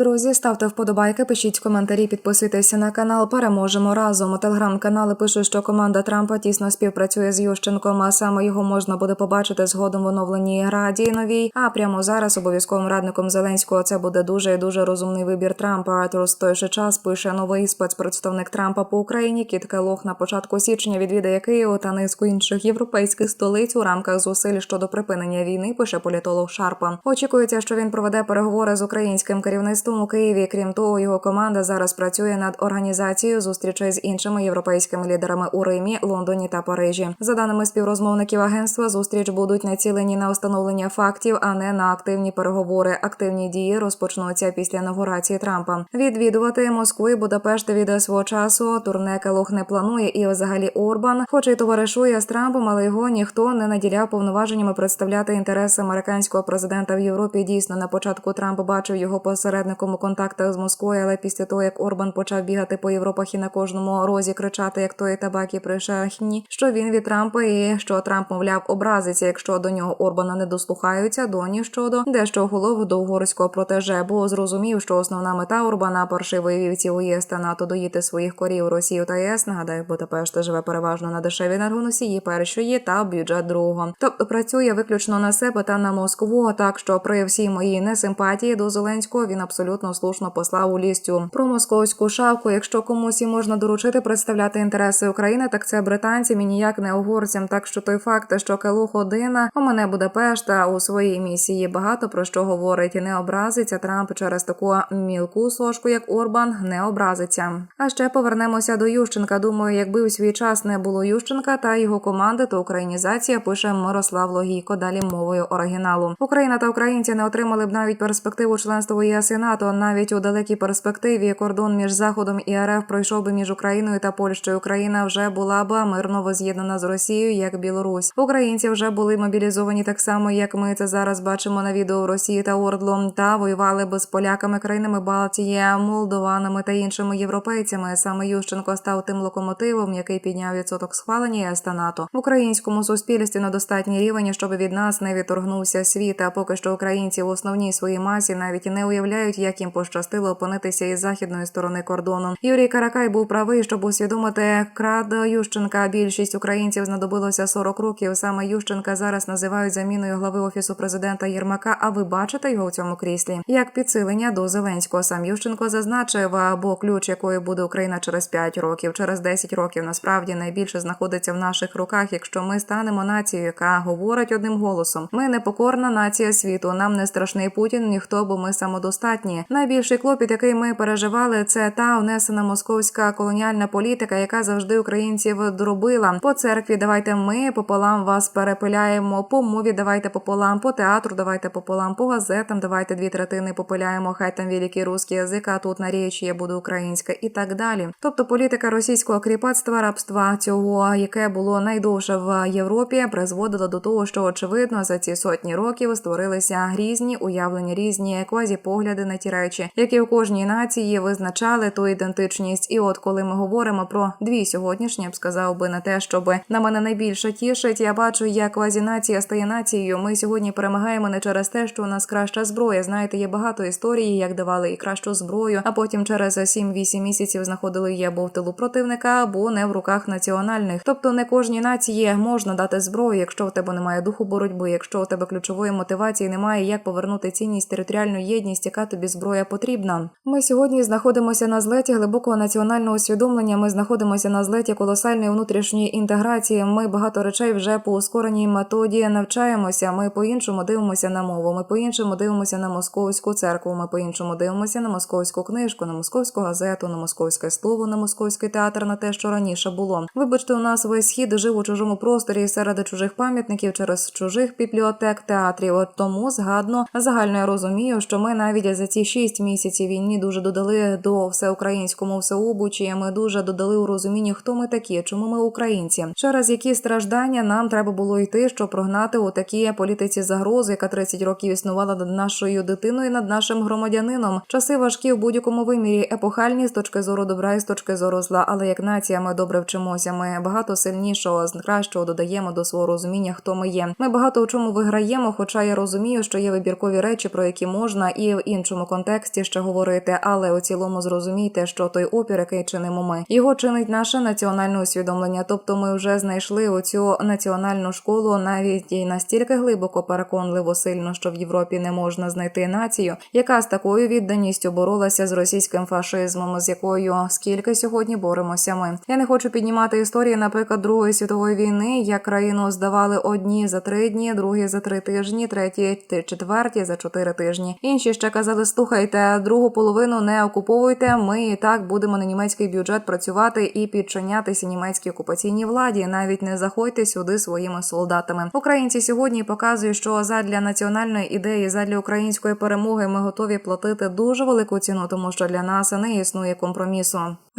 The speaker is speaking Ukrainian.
Друзі, ставте вподобайки, пишіть коментарі, підписуйтеся на канал. Переможемо разом. Телеграм-канали пишуть, що команда Трампа тісно співпрацює з Ющенком, а саме його можна буде побачити згодом в оновленій раді новій. А прямо зараз обов'язковим радником Зеленського це буде дуже і дуже розумний вибір Трампа. Артурс той же час пише новий спецпредставник Трампа по Україні. Кіт Келох на початку січня відвідає Київ та низку інших європейських столиць у рамках зусиль щодо припинення війни. Пише політолог Шарпа. Очікується, що він проведе переговори з українським керівництвом у Києві. Крім того, його команда зараз працює над організацією зустрічей з іншими європейськими лідерами у Римі, Лондоні та Парижі. За даними співрозмовників агентства, зустріч будуть націлені на встановлення фактів, а не на активні переговори. Активні дії розпочнуться після інаугурації Трампа. Відвідувати Москву і Будапешт від свого часу. Турне Келох не планує, і взагалі Орбан, хоч і товаришує з Трампом, але його ніхто не наділяв повноваженнями представляти інтереси американського президента в Європі. Дійсно, на початку Трамп бачив його посередником у контактах з Москвою, але після того як Орбан почав бігати по Європах і на кожному розі кричати, як той табакі при шахні, що він від Трампа і що Трамп, мовляв, образиться, якщо до нього Орбана не дослухаються, доні щодо дещо голов до угорського протеже, бо зрозумів, що основна мета Орбана паршивої вівці у ЄС та НАТО доїти своїх корів Росію та ЄС. Нагадаю, Будапешт живе переважно на дешеві енергоносії першої та бюджет другого. Тобто працює виключно на себе та на Москву. Так що при всій моїй несимпатії до Зеленського він абсолютно слушно послав у лістю про московську шавку. Якщо комусь і можна доручити представляти інтереси України, так це британцям і ніяк не угорцям. Так що той факт, що Келух один у мене Будапешта у своїй місії багато про що говорить. і Не образиться Трамп через таку мілку сошку, як Орбан, не образиться. А ще повернемося до Ющенка. Думаю, якби у свій час не було Ющенка та його команди, то українізація пише Мирослав Логійко. Далі мовою оригіналу. Україна та українці не отримали б навіть перспективу членства ЄС і НАТО. Навіть у далекій перспективі кордон між заходом і РФ пройшов би між Україною та Польщею. Україна вже була б мирно воз'єднана з Росією, як Білорусь. Українці вже були мобілізовані так само, як ми це зараз бачимо на відео Росії та Ордлом, та воювали би з поляками, країнами Балтії, молдованами та іншими європейцями. Саме Ющенко став тим локомотивом, який підняв відсоток схвалення ЄС та НАТО в українському суспільстві на достатній рівень, щоб від нас не відторгнувся світ. А поки що українці в основній своїй масі навіть не уявляють, як їм пощастило опинитися із західної сторони кордону. Юрій Каракай був правий, щоб усвідомити крад Ющенка. Більшість українців знадобилося 40 років. Саме Ющенка зараз називають заміною глави офісу президента Єрмака. А ви бачите його в цьому кріслі? Як підсилення до Зеленського сам Ющенко зазначив, або ключ якою буде Україна через 5 років, через 10 років насправді найбільше знаходиться в наших руках, якщо ми станемо нацією, яка говорить одним голосом. Ми непокорна нація світу. Нам не страшний Путін, ніхто, бо ми самодостатні. Найбільший клопіт, який ми переживали, це та внесена московська колоніальна політика, яка завжди українців дробила. По церкві давайте ми пополам вас перепиляємо. По мові давайте пополам, по театру давайте пополам, по газетам давайте дві третини попиляємо. Хай там великий русський язик, а тут на річ є буде українська і так далі. Тобто політика російського кріпацтва, рабства цього, яке було найдовше в Європі, призводила до того, що очевидно за ці сотні років створилися різні уявлення, різні квазіпогляди на ті речі, які у кожній нації визначали ту ідентичність. І от коли ми говоримо про дві сьогоднішні, я б сказав би на те, щоб на мене найбільше тішить, я бачу, як квазінація стає нацією. Ми сьогодні перемагаємо не через те, що у нас краща зброя. Знаєте, є багато історій, як давали і кращу зброю, а потім через 7-8 місяців знаходили її або в тилу противника, або не в руках національних. Тобто не кожній нації можна дати зброю, якщо в тебе немає духу боротьби, якщо у тебе ключової мотивації немає, як повернути цінність територіальну єдність, яка тобі зброя потрібна. Ми сьогодні знаходимося на злеті глибокого національного усвідомлення. Ми знаходимося на злеті колосальної внутрішньої інтеграції. Ми багато речей вже по ускореній методі навчаємося. Ми по-іншому дивимося на мову. Ми по-іншому дивимося на московську церкву. Ми по-іншому дивимося на московську книжку, на московську газету, на московське слово, на московський театр, на те, що раніше було. Вибачте, у нас весь схід жив у чужому просторі серед чужих пам'ятників через чужих бібліотек, театрів. От тому згадно загально я розумію, що ми навіть за ці шість місяців війні дуже додали до всеукраїнському всеобучі. Ми дуже додали у розумінні, хто ми такі, чому ми українці, через які страждання нам треба було йти, щоб прогнати у такій політиці загрози, яка 30 років існувала над нашою дитиною, над нашим громадянином. Часи важкі в будь-якому вимірі, епохальні з точки зору добра і з точки зору зла. Але як нація, ми добре вчимося. Ми багато сильнішого кращого додаємо до свого розуміння, хто ми є. Ми багато у чому виграємо. Хоча я розумію, що є вибіркові речі, про які можна і в іншому контексті ще говорити, але у цілому зрозумійте, що той опір, який чинимо ми, його чинить наше національне усвідомлення. Тобто, ми вже знайшли оцю національну школу навіть і настільки глибоко переконливо сильно, що в Європі не можна знайти націю, яка з такою відданістю боролася з російським фашизмом, з якою скільки сьогодні боремося ми. Я не хочу піднімати історії, наприклад, Другої світової війни, як країну здавали одні за три дні, другі за три тижні, треті четверті за чотири тижні. Інші ще казали: слухайте, другу половину не окуповуйте. Ми і так будемо на німецький бюджет працювати і підчинятися німецькій окупаційній владі. Навіть не заходьте сюди своїми солдатами. Українці сьогодні показують, що задля національної ідеї, задля української перемоги ми готові платити дуже велику ціну, тому що для нас не існує компромісу.